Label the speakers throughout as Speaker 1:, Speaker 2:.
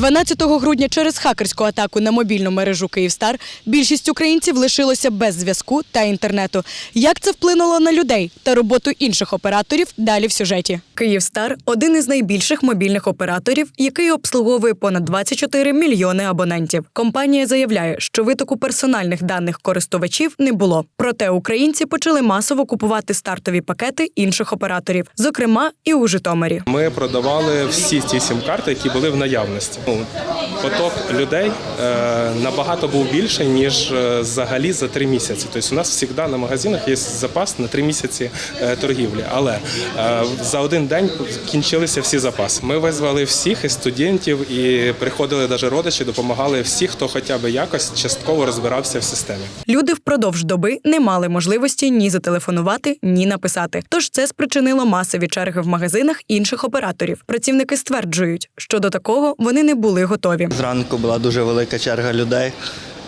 Speaker 1: 12 грудня через хакерську атаку на мобільну мережу Київстар більшість українців лишилося без зв'язку та інтернету. Як це вплинуло на людей та роботу інших операторів? Далі в сюжеті. Київстар один із найбільших мобільних операторів, який обслуговує понад 24 мільйони абонентів. Компанія заявляє, що витоку персональних даних користувачів не було. Проте українці почали масово купувати стартові пакети інших операторів, зокрема і у Житомирі.
Speaker 2: Ми продавали всі ті сім-карти, які були в наявності. Ну, поток людей е, набагато був більший, ніж е, взагалі за три місяці. Тобто у нас завжди на магазинах є запас на три місяці е, торгівлі. Але за один день кінчилися всі запаси. Ми визвали всіх і студентів, і приходили навіть родичі, допомагали всі, хто хоча б якось частково розбирався в системі.
Speaker 1: Люди впродовж доби не мали можливості ні зателефонувати, ні написати. Тож це спричинило масові черги в магазинах інших операторів. Працівники стверджують, що до такого вони не були готові.
Speaker 3: Зранку була дуже велика черга людей.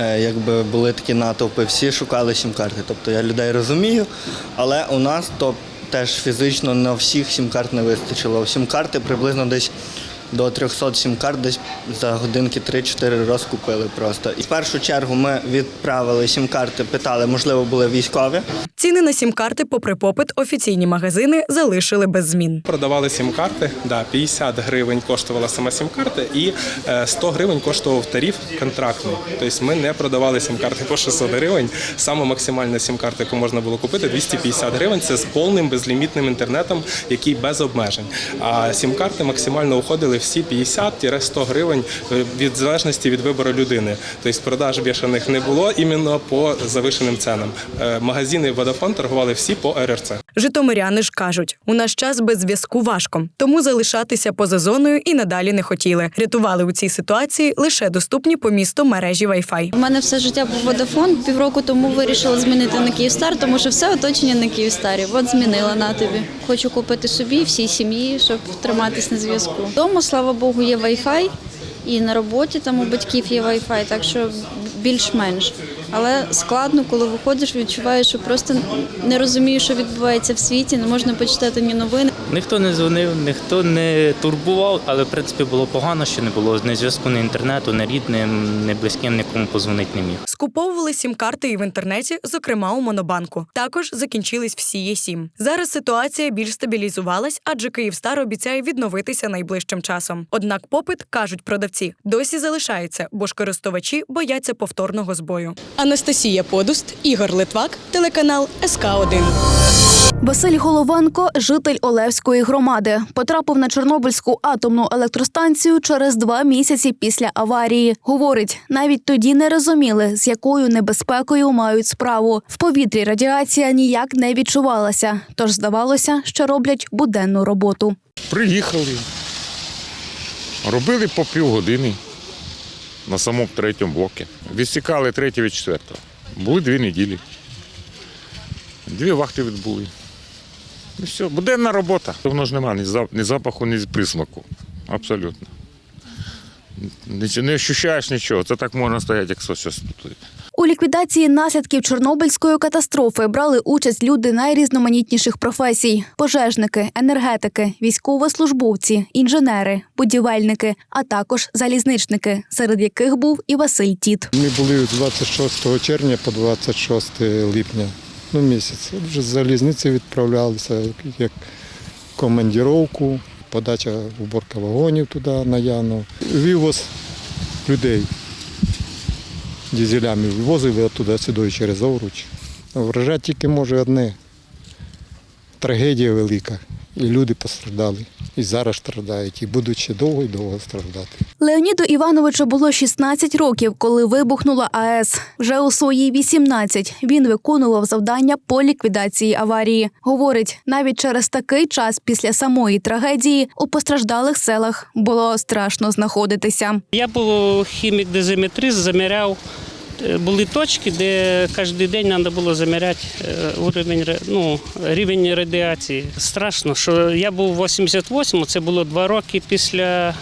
Speaker 3: Е, Якби були такі натовпи, всі шукали сім-карти. Тобто я людей розумію, але у нас то теж фізично на всіх сім-карт не вистачило. Сім-карти приблизно десь до 300 сім-карт десь за годинки 3-4 розкупили просто. І в першу чергу ми відправили сім-карти, питали, можливо, були військові.
Speaker 1: Ціни на сім-карти, попри попит, офіційні магазини залишили без змін.
Speaker 2: Продавали сім-карти, да, 50 гривень коштувала сама сім-карта і е, 100 гривень коштував тариф контрактний. Тобто ми не продавали сім-карти по 600 гривень. Саме максимальна сім-карта, яку можна було купити, 250 гривень. Це з повним безлімітним інтернетом, який без обмежень. А сім-карти максимально уходили всі 50-100 гривень е, від залежності від вибору людини. Тобто продаж бішених не було іменно по завишеним ценам. Е, Магазини Vodafone торгували всі по РРЦ.
Speaker 1: Житомиряни ж кажуть, у наш час без зв'язку важко, тому залишатися поза зоною і надалі не хотіли. Рятували у цій ситуації лише доступні по місту мережі Wi-Fi.
Speaker 4: У мене все життя був Водафон. Півроку тому вирішила змінити на Київстар, тому що все оточення на Київстарі. От змінила на тобі. Хочу купити собі всій сім'ї, щоб триматись на зв'язку. Дома, слава Богу, є Wi-Fi, і на роботі там у батьків є Wi-Fi, так що більш-менш. Але складно, коли виходиш, відчуваєш, що просто не розумієш, що відбувається в світі, не можна почитати ні новини.
Speaker 5: Ніхто не дзвонив, ніхто не турбував, але в принципі було погано, що не було ні зв'язку, ні інтернету, ні рідним, ні близьким, нікому позвонити не міг.
Speaker 1: Скуповували сім-карти і в інтернеті, зокрема у Монобанку. Також закінчились всі є сім. Зараз ситуація більш стабілізувалась, адже Київстар обіцяє відновитися найближчим часом. Однак попит, кажуть продавці, досі залишається, бо ж користувачі бояться повторного збою. Анастасія Подуст, Ігор Литвак, телеканал СК 1
Speaker 6: Василь Головенко, житель Олевської громади, потрапив на Чорнобильську атомну електростанцію через два місяці після аварії. Говорить, навіть тоді не розуміли, з якою небезпекою мають справу. В повітрі радіація ніяк не відчувалася, тож здавалося, що роблять буденну роботу.
Speaker 7: Приїхали. Робили по півгодини на самому третьому блокі. Відсікали третє від четвертого. Були дві неділі. Дві вахти відбули. І все, буденна робота. Воно ж немає ні зап- ні запаху, ні присмаку. Абсолютно. Не ощущаєш нічого. Це так можна стояти, як сосіс тут.
Speaker 6: У ліквідації наслідків Чорнобильської катастрофи брали участь люди найрізноманітніших професій: пожежники, енергетики, військовослужбовці, інженери, будівельники, а також залізничники, серед яких був і Василь Тіт.
Speaker 8: Ми були з 26 червня по 26 липня. Ну, місяць. Вже з залізниці відправлялися як командіровку, подача уборка вагонів туди на Яну. Вивоз людей дізелями вивозили оттуда сюди через Овруч. Вражати тільки може одне. Трагедія велика. І люди постраждали. І зараз страждають, і будуть ще довго і довго страждати.
Speaker 6: Леоніду Івановичу було 16 років, коли вибухнула АЕС. Вже у свої 18 він виконував завдання по ліквідації аварії. Говорить, навіть через такий час після самої трагедії у постраждалих селах було страшно знаходитися.
Speaker 9: Я був хімік-дезиметрист, заміряв. Е, Були точки, де кожен день треба було заміряти е, уровень, ну, рівень радіації. Страшно, що я був в 88-му, це було два роки після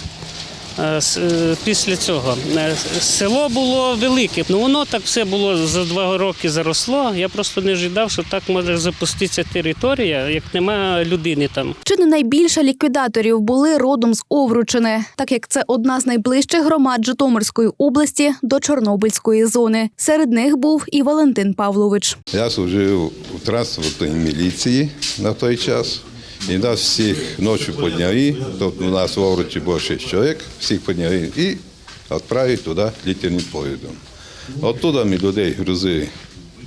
Speaker 9: після цього. Е, Село було велике, ну воно так все було за два роки заросло. Я просто не ожидав, що так може запуститися територія, як немає людини там.
Speaker 6: Чи не найбільше ліквідаторів були родом з Овручини, так як це одна з найближчих громад Житомирської області до Чорнобильської зони. Серед них був і Валентин Павлович.
Speaker 10: Я служив у транспортній міліції на той час. І нас всіх ночі підняли, тобто у нас в Овручі було 6 чоловік, всіх підняли і відправили туди літнім поїздом. Оттуда ми людей грузили,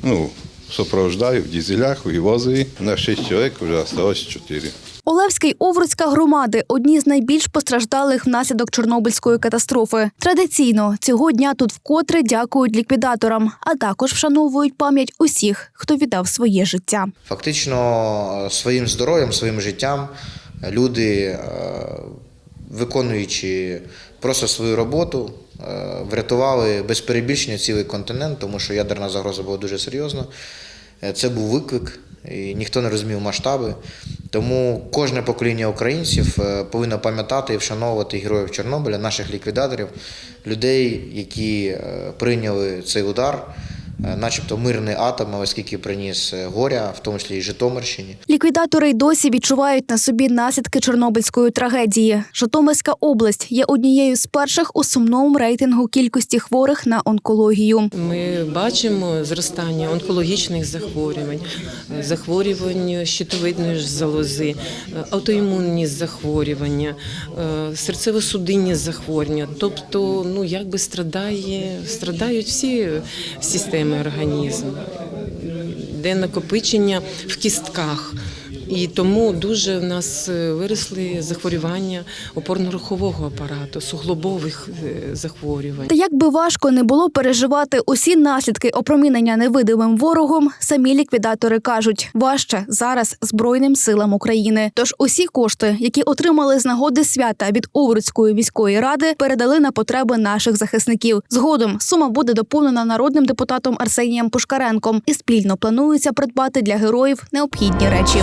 Speaker 10: ну, супроводжаю в дізелях, вивозили. На 6 чоловік вже залишилось 4.
Speaker 6: Олевська й Овруцька громади одні з найбільш постраждалих внаслідок Чорнобильської катастрофи. Традиційно цього дня тут вкотре дякують ліквідаторам, а також вшановують пам'ять усіх, хто віддав своє життя.
Speaker 11: Фактично е, своїм здоров'ям, своїм життям люди, е, виконуючи просто свою роботу, е, врятували без перебільшення цілий континент, тому що ядерна загроза була дуже серйозна. Е, Це був виклик, і ніхто не розумів масштаби. Тому кожне покоління українців е, повинно пам'ятати і вшановувати героїв Чорнобиля, наших ліквідаторів, людей, які е, прийняли цей удар, начебто мирний атом, але скільки приніс е, горя, в тому числі і Житомирщині.
Speaker 6: Ліквідатори й досі відчувають на собі наслідки Чорнобильської трагедії. Житомирська область є однією з перших у сумному рейтингу кількості хворих на онкологію.
Speaker 12: Ми бачимо зростання онкологічних захворювань, е, захворювань щитовидної залози, е, аутоімунні захворювання, е, серцево-судинні захворювання. Тобто, ну якби страдає, страдають всі системи організму, де накопичення в кістках. І тому дуже в нас е, виросли захворювання опорно-рухового апарату, суглобових е, захворювань.
Speaker 6: Та як би важко не було переживати усі наслідки опромінення невидимим ворогом, самі ліквідатори кажуть, важче зараз Збройним силам України. Тож усі кошти, які отримали з нагоди свята від Овруцької міської ради, передали на потреби наших захисників. Згодом сума буде доповнена народним депутатом Арсенієм Пушкаренком і спільно планується придбати для героїв необхідні речі.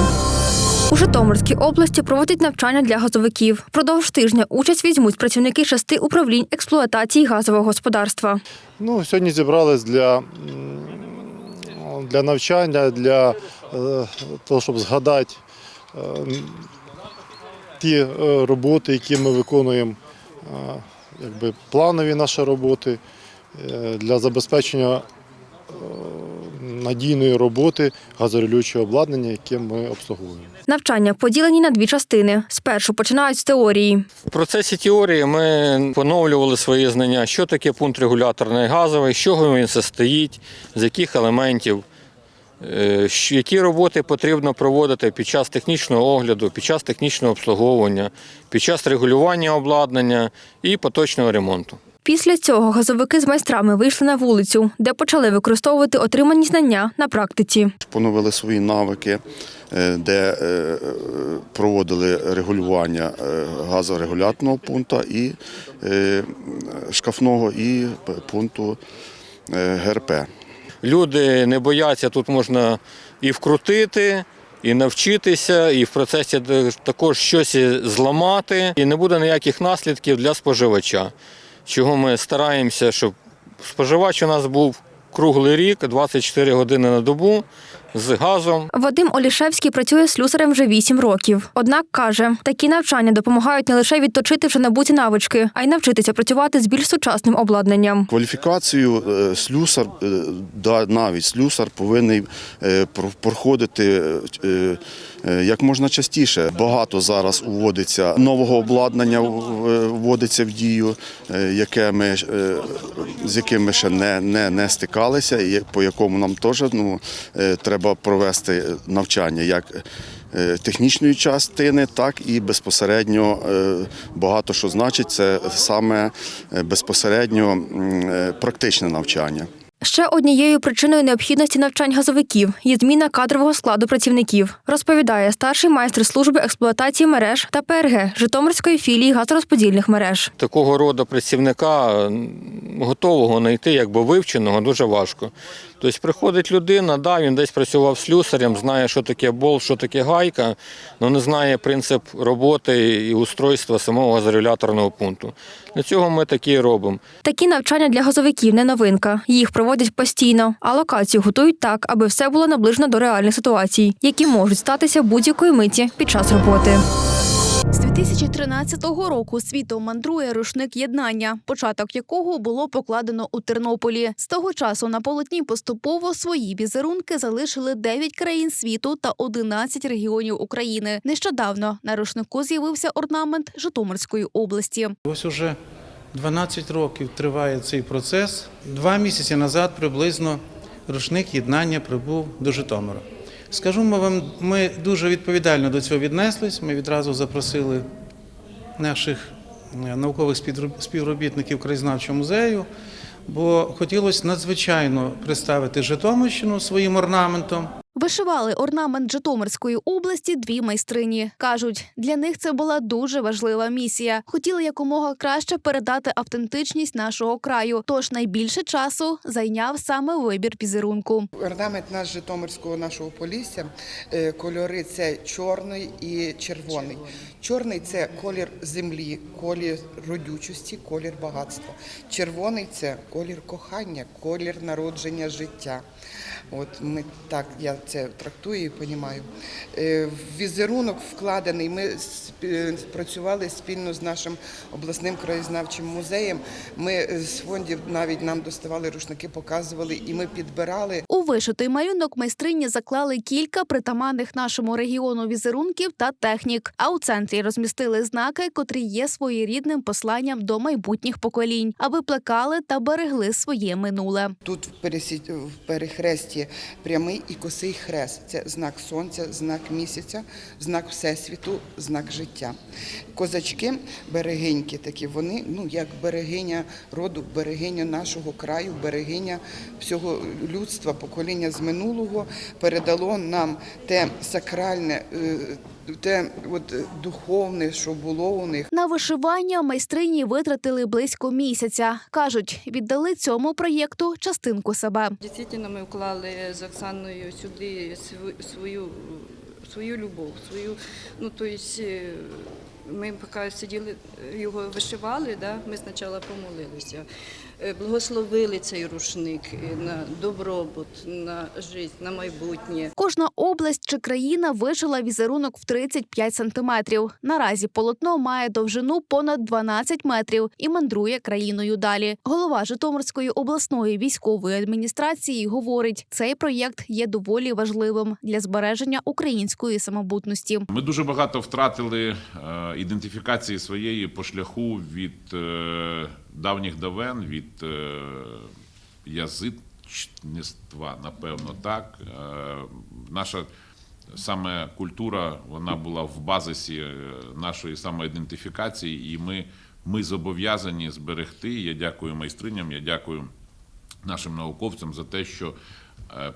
Speaker 13: У Житомирській області проводять навчання для газовиків. Продовж тижня участь візьмуть працівники шести управлінь експлуатації газового господарства.
Speaker 8: Ну, сьогодні зібрались для, для навчання, для е, того, щоб згадати е, ті е, роботи, які ми виконуємо, якби планові наші роботи для забезпечення надійної роботи газорелюючого обладнання, яке ми обслуговуємо.
Speaker 13: Навчання поділені на дві частини. Спершу починають з теорії.
Speaker 14: В процесі теорії ми поновлювали свої знання, що таке пункт регуляторний газовий, з чого він состоїть, з яких елементів, е, які роботи потрібно проводити під час технічного огляду, під час технічного обслуговування, під час регулювання обладнання і поточного ремонту.
Speaker 13: Після цього газовики з майстрами вийшли на вулицю, де почали використовувати отримані знання на практиці.
Speaker 15: поновили свої навики, е, де е, проводили регулювання е, газорегулятного пункту і е, шкафного і пункту е, ГРП.
Speaker 14: Люди не бояться, тут можна і вкрутити, і навчитися, і в процесі також щось зламати, і не буде ніяких наслідків для споживача. Чого ми стараємося, щоб споживач у нас був круглий рік, 24 години на добу з газом.
Speaker 13: Вадим Олішевський працює слюсарем вже вісім років. Однак каже, такі навчання допомагають не лише відточити вже набуті навички, а й навчитися працювати з більш сучасним обладнанням.
Speaker 15: Кваліфікацію е, слюсар, е, да, навіть слюсар повинен е, проходити як можна частіше. Багато зараз уводиться нового обладнання, е, вводиться в дію, е, яке ми, е, з яким ми ще не, не, не стикалися, і по якому нам теж ну, е, треба провести навчання як е, технічної частини, так і безпосередньо е, багато що значить це саме е, безпосередньо е, практичне навчання.
Speaker 13: Ще однією причиною необхідності навчань газовиків є зміна кадрового складу працівників, розповідає старший майстер служби експлуатації мереж та ПРГ Житомирської філії газорозподільних мереж.
Speaker 14: Такого роду працівника готового знайти, якби вивченого, дуже важко. Тобто приходить людина, да, він десь працював слюсарем, знає, що таке бол, що таке гайка, але не знає принцип роботи і устройства самого газорегуляторного пункту. Для цього ми такі робимо.
Speaker 13: Такі навчання для газовиків не новинка. Їх проводять постійно, а локацію готують так, аби все було наближено до реальних ситуацій, які можуть статися будь-якої миті під час роботи.
Speaker 6: З 2013 року світом мандрує рушник єднання, початок якого було покладено у Тернополі. З того часу на полотні поступово свої візерунки залишили 9 країн світу та 11 регіонів України. Нещодавно на рушнику з'явився орнамент Житомирської області.
Speaker 16: Ось уже 12 років триває цей процес. Два місяці назад приблизно рушник єднання прибув до Житомира. Скажу вам, ми дуже відповідально до цього віднеслись. Ми відразу запросили наших е, наукових співробітників краєзнавчого музею, бо хотілося надзвичайно представити Житомирщину своїм орнаментом.
Speaker 6: Вишивали орнамент Житомирської області дві майстрині. Кажуть, для них це була дуже важлива місія. Хотіли якомога краще передати автентичність нашого краю. Тож найбільше часу зайняв саме вибір візерунку.
Speaker 17: Орнамент наш Житомирського нашого полісся. е, Кольори це чорний і червоний. Чорний це колір землі, колір родючості, колір багатства. Червоний це колір кохання, колір народження життя. От ми так я це трактую і розумію. Візерунок вкладений. Ми працювали спільно з нашим обласним краєзнавчим музеєм. Ми е, з фондів навіть нам доставали рушники, показували, і ми підбирали.
Speaker 6: Вишитий малюнок майстрині заклали кілька притаманних нашому регіону візерунків та технік. А у центрі розмістили знаки, котрі є своєрідним посланням до майбутніх поколінь, аби плекали та берегли своє минуле.
Speaker 17: Тут в пересі- в перехресті прямий і косий хрест. Це знак сонця, знак місяця, знак всесвіту, знак життя. Козачки, берегиньки такі, вони ну як берегиня роду, берегиня нашого краю, берегиня всього людства, покоління з минулого передало нам те сакральне, е, те от духовне, що було у них.
Speaker 6: На вишивання майстрині витратили близько місяця. кажуть, віддали цьому проєкту частинку себе.
Speaker 18: Дійсно, ми вклали з Оксаною сюди свою, свою любов, свою, ну, то есть, е, ми поки сиділи, його вишивали, да, ми спочатку помолилися, благословили цей рушник е, на добробут, на життя, на майбутнє.
Speaker 6: Кожна область чи країна вишила візерунок в 35 сантиметрів. Наразі полотно має довжину понад 12 метрів і мандрує країною далі. Голова Житомирської обласної військової адміністрації говорить, цей проєкт є доволі важливим для збереження української самобутності.
Speaker 19: Ми дуже багато втратили е, ідентифікації своєї по шляху від е, давніх давен, від е, язичництва, напевно, так. Е, наша саме культура вона була в базисі е, нашої самоідентифікації, і ми, ми зобов'язані зберегти. Я дякую майстриням, я дякую нашим науковцям за те, що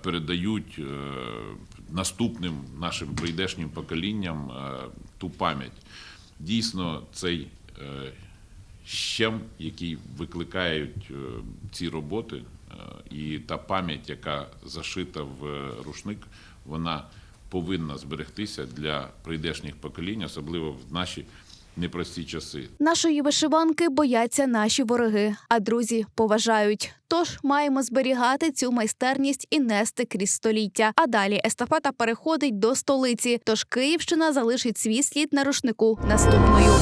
Speaker 19: передають наступним нашим прийдешнім поколінням ту пам'ять. Дійсно, цей щем, який викликають е, ці роботи, е, і та пам'ять, яка зашита в рушник, вона повинна зберегтися для прийдешніх поколінь, особливо в наші непрості часи.
Speaker 6: Нашої вишиванки бояться наші вороги, а друзі поважають. Тож маємо зберігати цю майстерність і нести крізь століття. А далі естафета переходить до столиці. Тож Київщина залишить свій слід на рушнику наступною.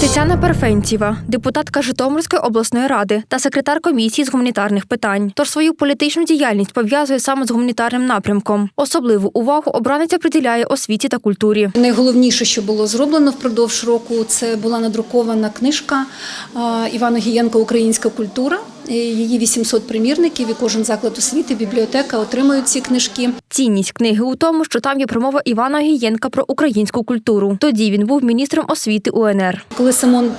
Speaker 13: Тетяна Перфентьєва, депутатка Житомирської обласної ради та секретар комісії з гуманітарних питань. Тож свою політичну діяльність пов'язує саме з гуманітарним напрямком. Особливу увагу обраниця приділяє освіті та культурі.
Speaker 20: Найголовніше, що було зроблено впродовж року, це була надрукована книжка Івана Гієнко Українська культура. Її 800 примірників, і кожен заклад освіти, бібліотека отримують ці книжки.
Speaker 13: Цінність книги у тому, що там є промова Івана Гієнка про українську культуру. Тоді він був міністром освіти УНР.
Speaker 20: Коли Симон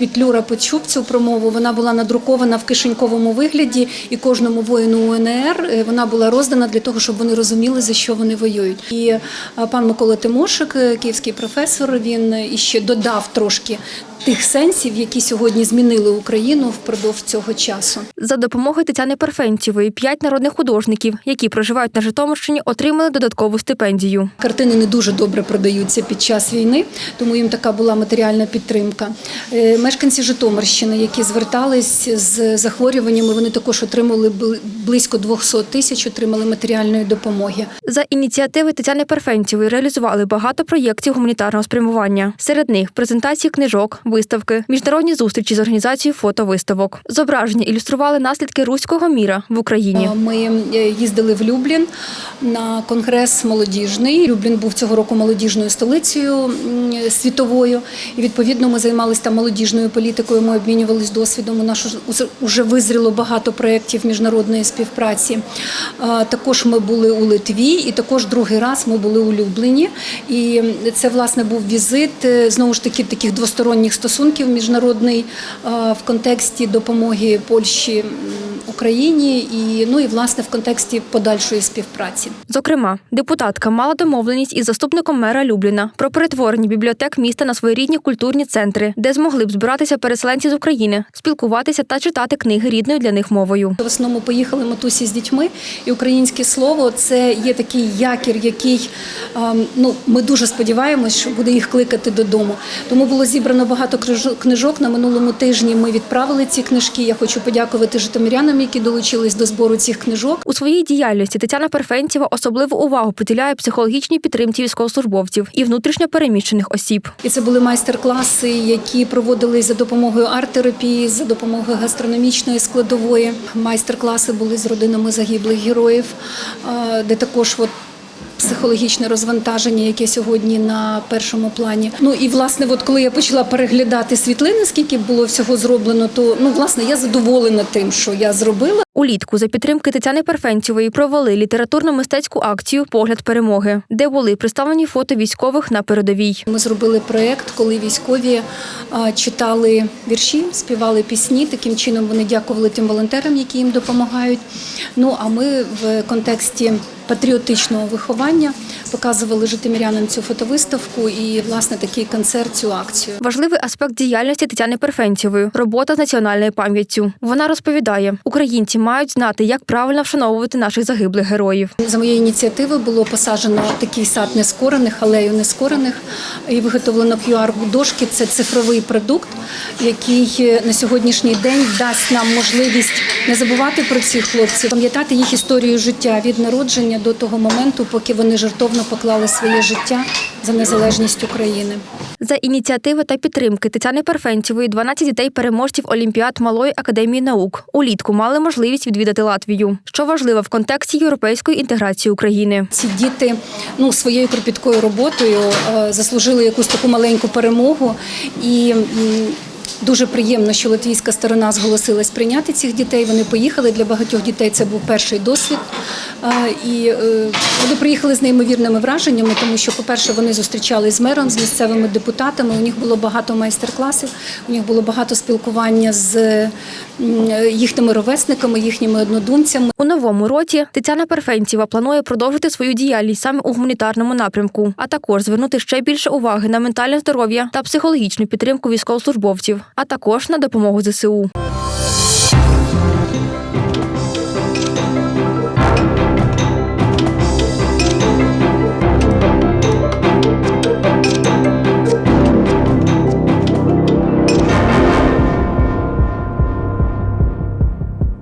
Speaker 20: Петлюра почув цю промову. Вона була надрукована в кишеньковому вигляді, і кожному воїну УНР е, вона була роздана для того, щоб вони розуміли, за що вони воюють. І е, пан Микола Тимошик, е, київський професор, він іще додав трошки тих сенсів, які сьогодні змінили Україну впродовж цього часу.
Speaker 13: За допомогою Тетяни Перфентьєвої п'ять народних художників, які проживають на Житомирщині, отримали додаткову стипендію.
Speaker 20: Картини не дуже добре продаються під час війни, тому їм така була матеріальна підтримка. Мешканці Житомирщини, які звертались з захворюваннями, вони також отримали бли- близько 200 тисяч, отримали матеріальної допомоги.
Speaker 13: За ініціативи Тетяни Перфентьєвої реалізували багато проєктів гуманітарного спрямування. Серед них презентації книжок, виставки, міжнародні зустрічі з організацією фотовиставок. Зображення ілюстрували наслідки руського міра в Україні.
Speaker 20: Ми е, їздили в Люблін на конгрес молодіжний. Люблін був цього року молодіжною столицею світовою. І відповідно ми займалися там молодіжною політикою. Ми обмінювалися досвідом. У нас уже визріло багато проєктів міжнародної співпраці. Також ми були у Литві, і також другий раз ми були у Любліні. І це власне був візит е, знову ж таки таких двосторонніх стосунків міжнародний в контексті допомоги Польщі Україні і ну і власне в контексті подальшої співпраці.
Speaker 13: Зокрема, депутатка мала домовленість із заступником мера Любліна про перетворення бібліотек міста на своєрідні культурні центри, де змогли б збиратися переселенці з України, спілкуватися та читати книги рідною для них мовою.
Speaker 20: В основному поїхали матусі з дітьми, і українське слово це є такий якір, який ем, ну ми дуже сподіваємось, що буде їх кликати додому. Тому було зібрано багато книжок. На минулому тижні ми відправили ці книжки. Я хочу подякувати житомирянам, які долучились до збору цих книжок.
Speaker 13: У своїй діяльності Тетяна Перфентєва особливу увагу приділяє психологічній підтримці військовослужбовців і внутрішньо переміщених осіб.
Speaker 20: І це були майстер-класи, які проводились за допомогою арт-терапії, за допомогою гастрономічної складової. Майстер-класи були з родинами загиблих героїв, е, де також от психологічне розвантаження, яке сьогодні на першому плані. Ну і власне, от коли я почала переглядати світлини, скільки було всього зроблено, то ну власне я задоволена тим, що я зробила.
Speaker 13: Улітку за підтримки Тетяни Перфентьєвої провели літературно-мистецьку акцію Погляд перемоги, де були представлені фото військових на передовій.
Speaker 20: Ми зробили проєкт, коли військові читали вірші, співали пісні. Таким чином вони дякували тим волонтерам, які їм допомагають. Ну а ми в контексті патріотичного виховання показували житомирянам цю фотовиставку і власне такий концерт, цю акцію.
Speaker 13: Важливий аспект діяльності Тетяни Перфентьєвої робота з національною пам'яттю. Вона розповідає, українці мають знати, як правильно вшановувати наших загиблих героїв.
Speaker 20: За моєї ініціативи було посаджено такий сад нескорених, алею нескорених і виготовлено QR-дошки. Це цифровий продукт, який на сьогоднішній день дасть нам можливість не забувати про цих хлопців, пам'ятати їх історію життя від народження до того моменту, поки вони жертовно поклали своє життя за незалежність України.
Speaker 13: За ініціативи та підтримки Тетяни Перфентьєвої 12 дітей-переможців Олімпіад Малої академії наук улітку мали можливість відвідати Латвію, що важливо в контексті європейської інтеграції України.
Speaker 20: Ці діти ну своєю кропіткою роботою е, заслужили якусь таку маленьку перемогу і. Дуже приємно, що латвійська сторона зголосилась прийняти цих дітей. Вони поїхали для багатьох дітей. Це був перший досвід. І е, вони приїхали з неймовірними враженнями, тому що, по-перше, вони зустрічались з мером, з місцевими депутатами. У них було багато майстер-класів, у них було багато спілкування з їхніми ровесниками, їхніми однодумцями.
Speaker 13: У новому році Тетяна Перфентьєва планує продовжити свою діяльність саме у гуманітарному напрямку, а також звернути ще більше уваги на ментальне здоров'я та психологічну підтримку військовослужбовців, а також на допомогу ЗСУ.